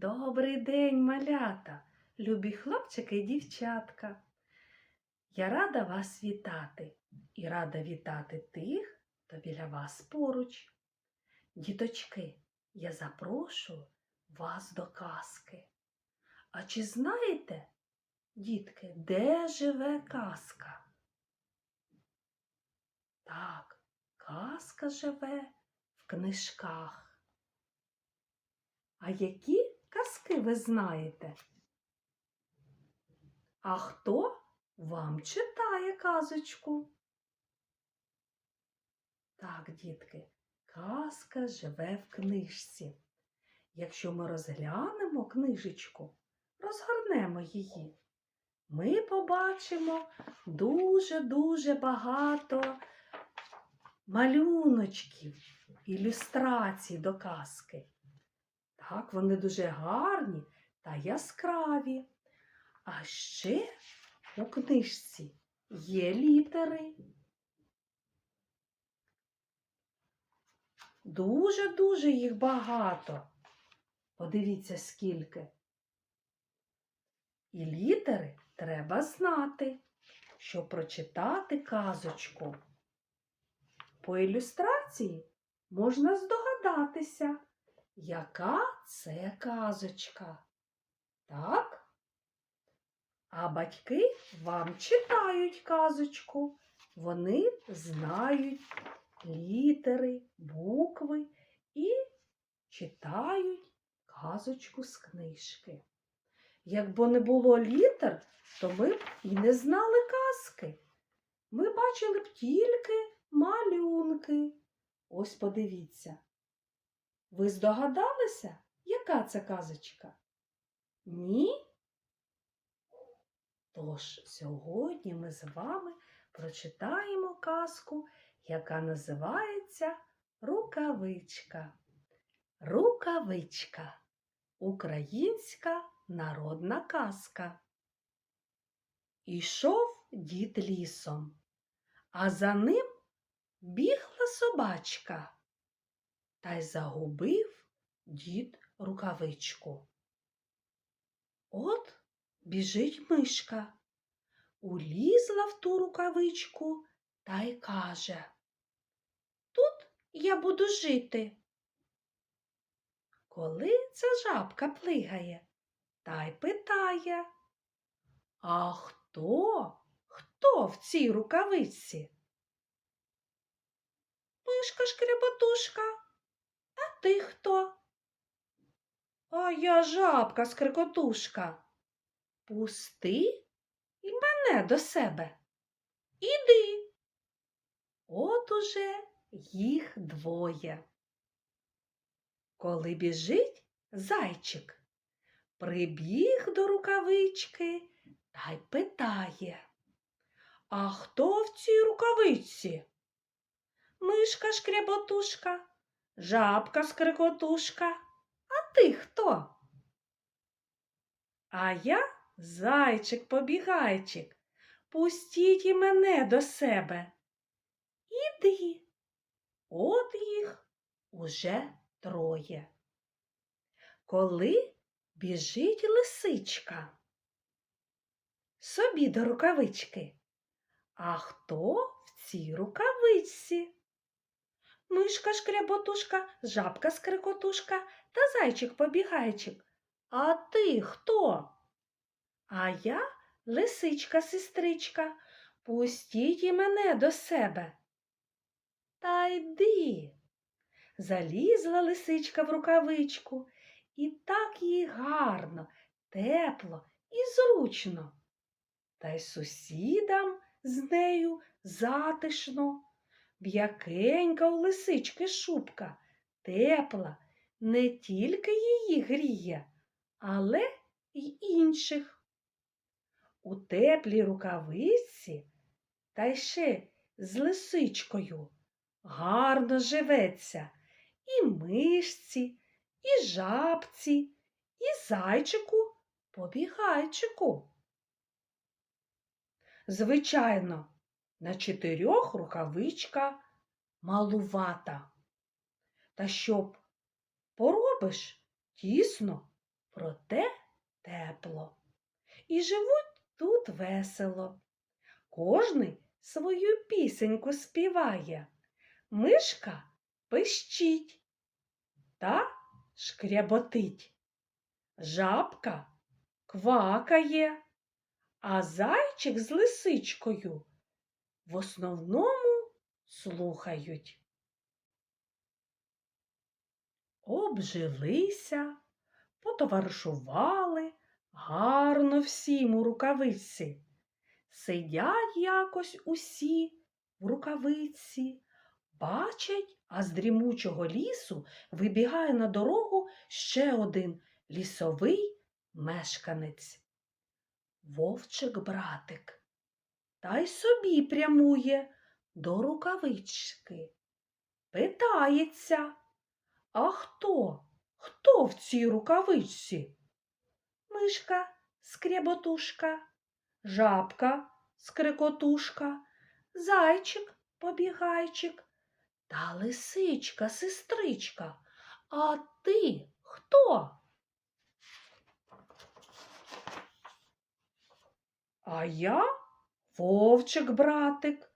Добрий день, малята, любі хлопчики і дівчатка. Я рада вас вітати і рада вітати тих, хто біля вас поруч. Діточки, я запрошую вас до казки. А чи знаєте, дітки, де живе казка? Так, казка живе в книжках. А які казки ви знаєте? А хто вам читає казочку? Так, дітки, казка живе в книжці. Якщо ми розглянемо книжечку, розгорнемо її, ми побачимо дуже-дуже багато малюночків, ілюстрацій до казки. Так, вони дуже гарні та яскраві. А ще у книжці є літери. Дуже-дуже їх багато. Подивіться, скільки. І літери треба знати, щоб прочитати казочку. По ілюстрації можна здогадатися, яка це казочка. Так? А батьки вам читають казочку. Вони знають літери, букви і читають казочку з книжки. Якби не було літер, то ми б і не знали казки. Ми бачили б тільки малюнки. Ось подивіться. Ви здогадалися, яка це казочка? Ні? Тож сьогодні ми з вами прочитаємо казку, яка називається Рукавичка. Рукавичка. Українська народна казка. Ішов дід лісом, а за ним бігла собачка. Та й загубив дід рукавичку. От біжить мишка, улізла в ту рукавичку та й каже Тут я буду жити. Коли ця жабка плигає та й питає А хто? Хто в цій рукавичці? Мишка шкряботушка, ти хто? А я жабка скрикотушка. Пусти і мене до себе. Іди. От уже їх двоє. Коли біжить зайчик, прибіг до рукавички та й питає А хто в цій рукавичці? Мишка шкряботушка, жабка скрикотушка. А ти хто? А я зайчик побігайчик. Пустіть і мене до себе. Іди. От їх уже троє. Коли біжить лисичка собі до рукавички. А хто в цій рукавичці? Мишка шкряботушка, жабка скрикотушка та зайчик побігайчик. А ти хто? А я лисичка сестричка. Пустіть і мене до себе. Та йди. Залізла лисичка в рукавичку, і так їй гарно, тепло і зручно. Та й сусідам з нею затишно. М'якенька у лисички шубка, тепла, не тільки її гріє, але й інших. У теплій рукавиці та ще з лисичкою гарно живеться і мишці, і жабці, і зайчику побігайчику. Звичайно, на чотирьох рукавичка малувата. Та щоб поробиш тісно, проте тепло. І живуть тут весело. Кожний свою пісеньку співає. Мишка пищить та шкряботить. Жабка квакає, а зайчик з лисичкою в основному слухають. Обжилися, потоваришували гарно всім у рукавиці. Сидять якось усі в рукавиці, бачать, а з дрімучого лісу вибігає на дорогу ще один лісовий мешканець. Вовчик братик, та й собі прямує до рукавички. Питається, а хто? Хто в цій рукавичці? Мишка скряботушка, жабка скрикотушка, зайчик побігайчик та лисичка сестричка. А ти хто? А я вовчик братик.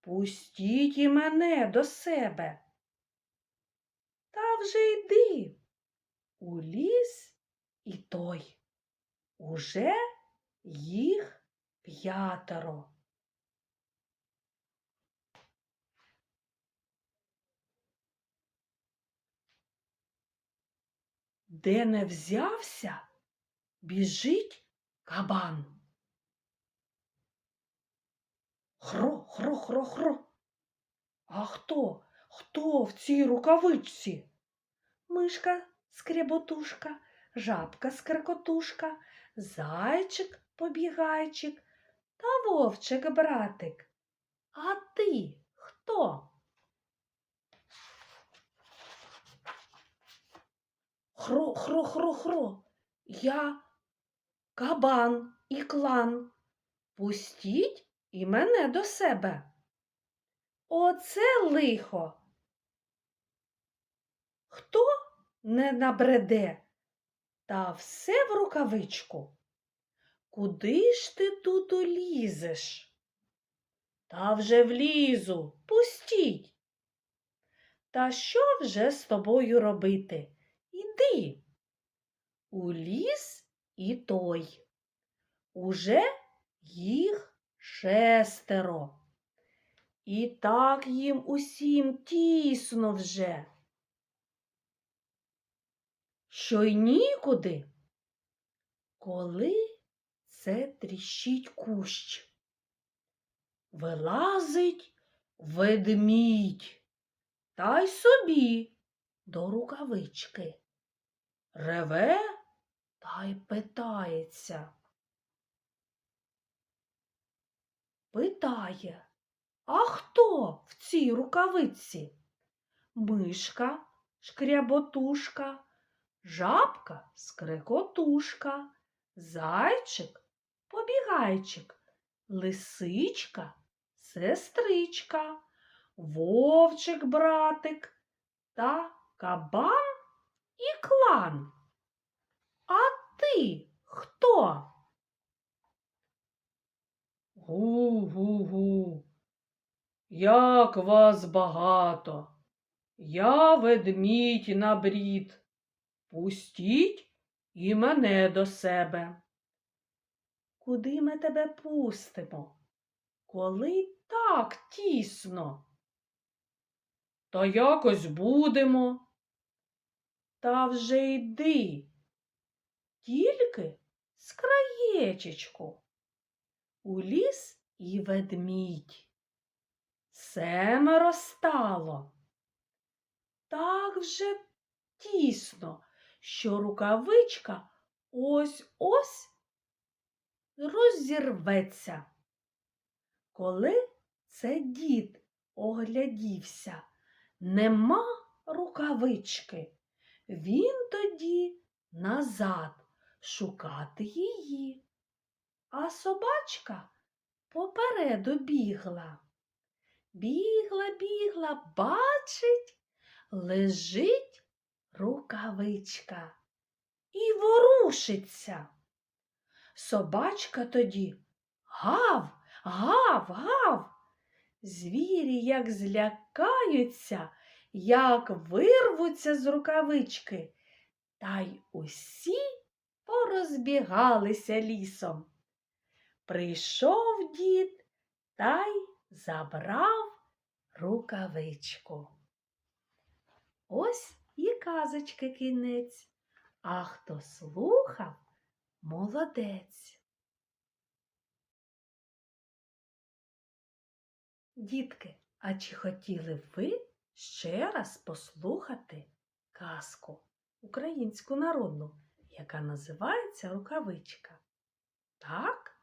Пустіть і мене до себе. Та вже йди у ліс і той. Уже їх п'ятеро. Де не взявся, біжить кабан. Хро, хро, хро, хро. А хто? Хто в цій рукавичці? Мишка скряботушка, жабка скрикотушка, зайчик побігайчик та вовчик братик. А ти хто? Хро, хро, хро, хро. Я кабан і клан. Пустіть і мене до себе. Оце лихо. Хто не набреде, та все в рукавичку. Куди ж ти тут улізеш? Та вже влізу, пустіть. Та що вже з тобою робити? Іди. У ліс і той. Уже їх шестеро. І так їм усім тісно вже. Що й нікуди, коли це тріщить кущ. Вилазить ведмідь та й собі до рукавички. Реве та й питається. Питає, а хто в цій рукавиці? Мишка, шкряботушка, жабка скрикотушка, зайчик, побігайчик, лисичка, сестричка, вовчик братик та кабан і клан. А ти хто? Гу-гу-гу. Як вас багато. Я ведмідь на брід. Пустіть і мене до себе. Куди ми тебе пустимо? Коли так тісно? Та якось будемо. Та вже йди. Тільки з краєчечку. У ліс і ведмідь. Семеро стало. Так вже тісно, що рукавичка ось ось розірветься. Коли це дід оглядівся, нема рукавички, він тоді назад шукати її, а собачка попереду бігла. Бігла, бігла, бачить, лежить рукавичка і ворушиться. Собачка тоді гав, гав, гав. Звірі як злякаються, як вирвуться з рукавички, та й усі порозбігалися лісом. Прийшов дід та й забрав рукавичку. Ось і казочки кінець, а хто слухав, молодець. Дітки, а чи хотіли б ви ще раз послухати казку українську народну, яка називається Рукавичка? Так?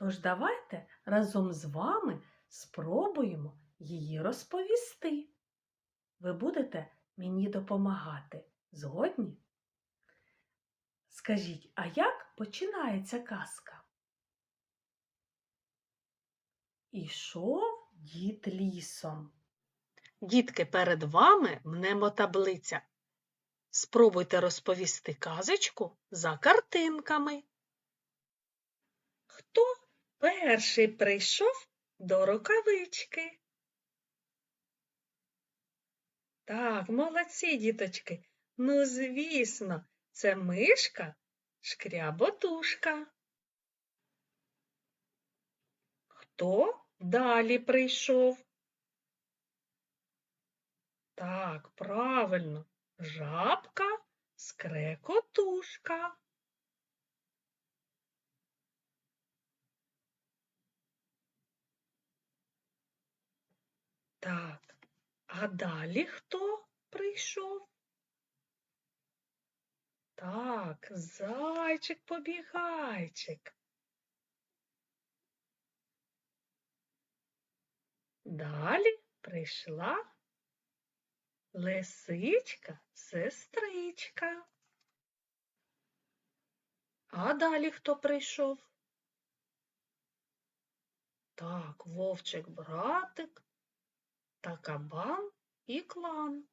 Тож давайте разом з вами спробуємо її розповісти. Ви будете мені допомагати. Згодні? Скажіть, а як починається казка? Ішов дід лісом. Дітки, перед вами мнемотаблиця. Спробуйте розповісти казочку за картинками. Хто перший прийшов до рукавички? Так, молодці, діточки. Ну, звісно, це мишка шкряботушка. Хто далі прийшов? Так, правильно, жабка скрекотушка. Так, а далі хто прийшов? Так, зайчик-побігайчик. Далі прийшла лисичка, сестричка. А далі хто прийшов? Так, вовчик братик та кабан і клан.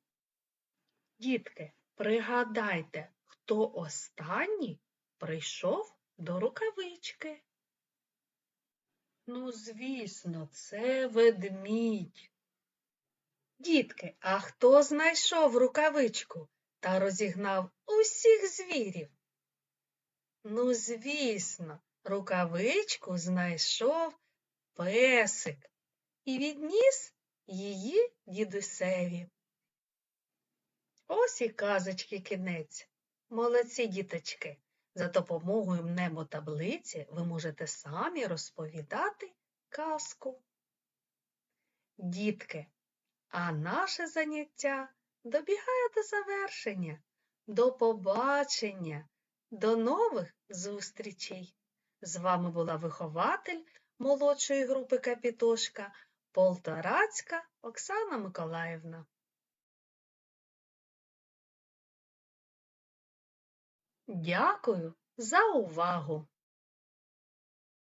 Дітки, пригадайте, хто останній прийшов до рукавички. Ну, звісно, це ведмідь. Дітки, а хто знайшов рукавичку та розігнав усіх звірів? Ну, звісно, рукавичку знайшов песик і відніс її дідусеві. Ось і казочки кінець. Молодці діточки. За допомогою мнемотаблиці ви можете самі розповідати казку. Дітки, а наше заняття добігає до завершення. До побачення, до нових зустрічей. З вами була вихователь молодшої групи Капітошка Полторацька Оксана Миколаївна. Дякую за увагу!